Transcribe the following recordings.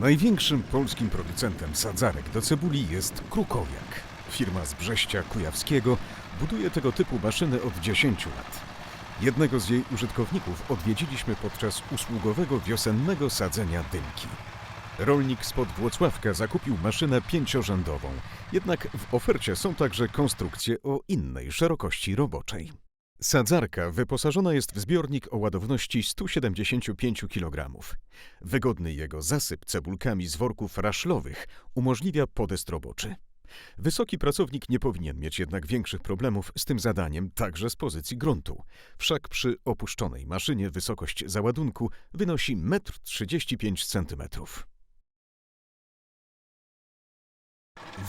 Największym polskim producentem sadzarek do cebuli jest Krukowiak. Firma z Brześcia Kujawskiego buduje tego typu maszyny od 10 lat. Jednego z jej użytkowników odwiedziliśmy podczas usługowego wiosennego sadzenia dymki. Rolnik spod Włocławka zakupił maszynę pięciorzędową, jednak w ofercie są także konstrukcje o innej szerokości roboczej. Sadzarka wyposażona jest w zbiornik o ładowności 175 kg. Wygodny jego zasyp cebulkami z worków raszlowych umożliwia podest roboczy. Wysoki pracownik nie powinien mieć jednak większych problemów z tym zadaniem także z pozycji gruntu. Wszak przy opuszczonej maszynie wysokość załadunku wynosi 1,35 m.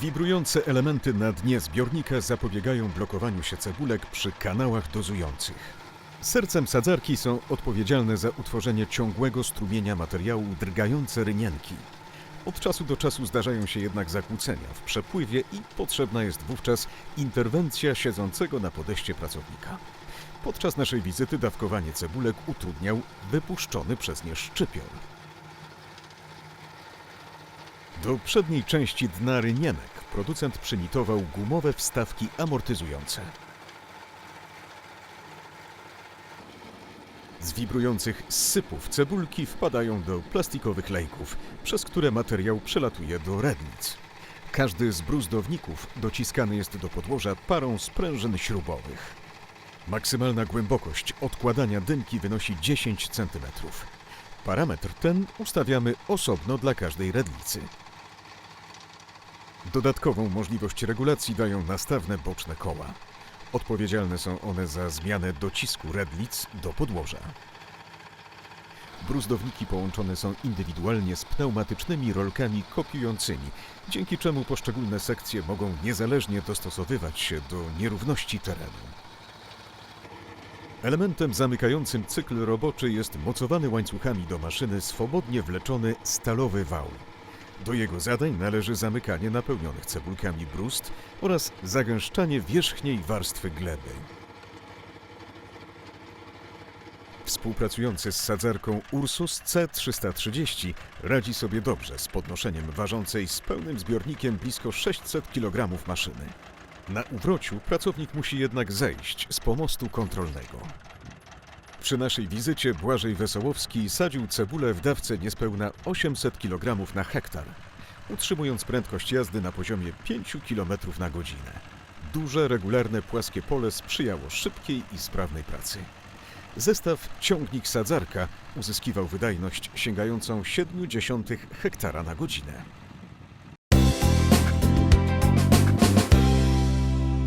Wibrujące elementy na dnie zbiornika zapobiegają blokowaniu się cebulek przy kanałach dozujących. Sercem sadzarki są odpowiedzialne za utworzenie ciągłego strumienia materiału drgające rynienki. Od czasu do czasu zdarzają się jednak zakłócenia w przepływie i potrzebna jest wówczas interwencja siedzącego na podeście pracownika. Podczas naszej wizyty dawkowanie cebulek utrudniał wypuszczony przez nie szczypior. Do przedniej części dna rynienek producent przymitował gumowe wstawki amortyzujące. Z wibrujących sypów cebulki wpadają do plastikowych lejków, przez które materiał przelatuje do rednic. Każdy z bruzdowników dociskany jest do podłoża parą sprężyn śrubowych. Maksymalna głębokość odkładania dymki wynosi 10 cm. Parametr ten ustawiamy osobno dla każdej rednicy. Dodatkową możliwość regulacji dają nastawne boczne koła. Odpowiedzialne są one za zmianę docisku redlic do podłoża. Bruzdowniki połączone są indywidualnie z pneumatycznymi rolkami kopiującymi, dzięki czemu poszczególne sekcje mogą niezależnie dostosowywać się do nierówności terenu. Elementem zamykającym cykl roboczy jest mocowany łańcuchami do maszyny swobodnie wleczony stalowy wał. Do jego zadań należy zamykanie napełnionych cebulkami brust oraz zagęszczanie wierzchniej warstwy gleby. Współpracujący z sadzarką Ursus C330 radzi sobie dobrze z podnoszeniem ważącej z pełnym zbiornikiem blisko 600 kg maszyny. Na uwrociu pracownik musi jednak zejść z pomostu kontrolnego. Przy naszej wizycie Błażej Wesołowski sadził cebulę w dawce niespełna 800 kg na hektar, utrzymując prędkość jazdy na poziomie 5 km na godzinę. Duże, regularne, płaskie pole sprzyjało szybkiej i sprawnej pracy. Zestaw ciągnik sadzarka uzyskiwał wydajność sięgającą 0,7 hektara na godzinę.